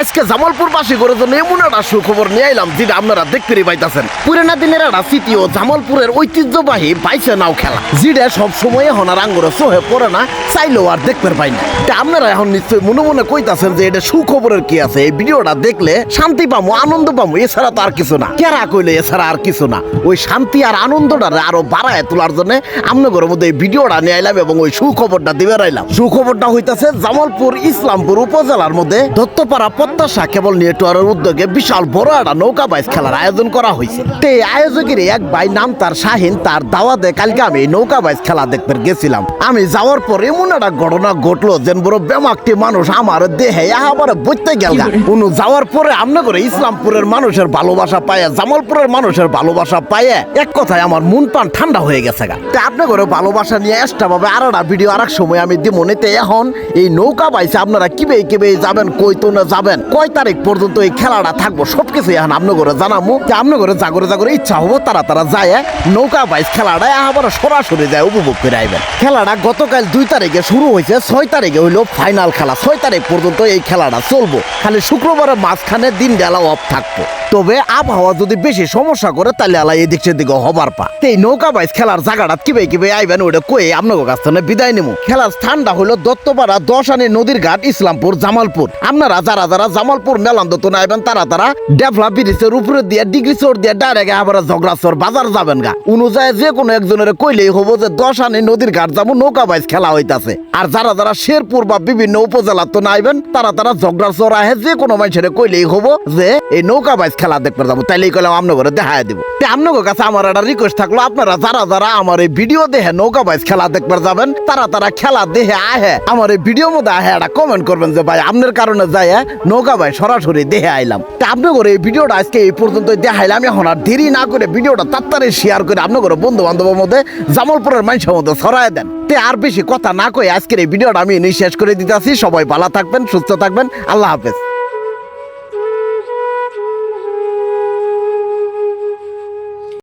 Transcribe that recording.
আজকে জামালপুর বাসী করে জন্য এমন একটা সুখবর নিয়ে আইলাম, যেটা আপনারা দেখতেই পাইতেছেন। পুরানা দিনের একটা স্মৃতি ও জামালপুরের ঐতিহ্যবাহী বাইসে নাও খেলা, যেটা সব সময় এখন আর আঙ্গুরে সোহে পড়ে না, চাইলেও আর দেখতে পাই না। তা আপনারা এখন নিশ্চয়ই মনে মনে কইতাছেন যে এটা সুখবরের কি আছে? এই ভিডিওটা দেখলে শান্তি পামো, আনন্দ পামো, এছাড়া তো আর কিছু না। কেরা কইলে এছাড়া আর কিছু না? ওই শান্তি আর আনন্দটা আরও বাড়ায় তোলার জন্য আপনাদের মধ্যে এই ভিডিওটা নিয়ে আইলাম এবং ওই সুখবরটা দিবে রাইলাম সুখবরটা হইতাছে জামালপুর ইসলামপুর উপজেলার মধ্যে দত্তপাড়া প্রত্যাশা কেবল নেটওয়ার্কের উদ্যোগে বিশাল বড় একটা নৌকা বাইচ খেলার আয়োজন করা হয়েছে। তে আয়োজকের এক ভাই নাম তার শাহিন, তার দাওয়াতে কালকে আমি নৌকা বাইচ খেলা দেখতে গেছিলাম। আমি যাওয়ার পর এমন একটা ঘটনা ঘটলো যেন বড় বেমাকটি মানুষ আমার দেহে আবার বইতে গেল উনু যাওয়ার পরে আমনে করে ইসলামপুরের মানুষের ভালোবাসা পাইয়া জামালপুরের মানুষের ভালোবাসা পাইয়া এক কথায় আমার মন প্রাণ ঠান্ডা হয়ে গেছে গা। তা আপনি করে ভালোবাসা নিয়ে এক্সট্রা ভাবে আর একটা ভিডিও আর সময় আমি দিব নিতে এখন এই নৌকা বাইছে আপনারা কিবে কিবে যাবেন কই তো না যাবেন? কয় তারিখ পর্যন্ত এই খেলাটা থাকব? সবকিছু এখন আপনি করে জানামু। যে আপনি করে জাগরে জাগরে ইচ্ছা হব তারা তারা যায় নৌকা বাইচ খেলাটা আবার সরাসরি যায়, উপভোগ করে আইবেন। খেলাটা গতকাল দুই তারিখে শুরু হয়েছে, ছয় তারিখে হইল ফাইনাল খেলা। ছয় তারিখ পর্যন্ত এই খেলাটা চলবো। খালি শুক্রবারের মাঝখানে দিন বেলা অফ থাকব। তবে আবহাওয়া যদি বেশি সমস্যা করে, তাহলে আলা এদিক সেদিকে হবার পা। এই নৌকা বাইচ খেলার জায়গাটা কিবে কিবে আইবেন ওটা কয়ে আপনার কাছ থেকে বিদায় নেব খেলার স্থানটা হলো দত্তপাড়া দশানি নদীর ঘাট, ইসলামপুর, জামালপুর। আপনারা যারা যারা জামালপুর মেলান দত আইবেন তারা তারা ডেভলা ব্রিজের উপরে দিয়ে ডিগ্রি চোর দিয়ে ডাইরেক্ট আবার ঝগড়াচর বাজার যাবেন গা। অনুযায়ী যে কোনো একজনের কইলেই হব যে দশানি নদীর ঘাট যাব, নৌকা বাইচ খেলা হইতাছে। আর যারা যারা শেরপুর বা বিভিন্ন উপজেলা তো নাইবেন তারা তারা ঝগড়াচর আহে, যে কোনো মানুষের কইলেই হব যে এই নৌকা বাইচ খেলা দেখতে যাব। তাইলেই কইলাম আপনাকে দেখায় দিব। তে আপনাদের কাছে আমার একটা রিকোয়েস্ট থাকল, আপনারা যারা যারা আমার এই ভিডিও দেখে নৌকা বাইচ খেলা দেখতে যাবেন, তারা তারা খেলা দেখে আহে। আমার এই ভিডিও মধ্যে আহে একটা কমেন্ট করবেন যে, ভাই, আপনার কারণে যাই নৌকা ভাই সরাসরি দেখে আইলাম। তা আপনি করে এই ভিডিওটা আজকে এই পর্যন্ত দেখাইলাম এখন আর দেরি না করে ভিডিওটা তাড়াতাড়ি শেয়ার করে আপনি করে বন্ধু বান্ধবের মধ্যে জামালপুরের মানুষের মধ্যে ছড়ায় দেন। তে আর বেশি কথা না কয়ে আজকের এই ভিডিওটা আমি নিঃশেষ করে দিতেছি। সবাই ভালো থাকবেন, সুস্থ থাকবেন। আল্লাহ হাফেজ।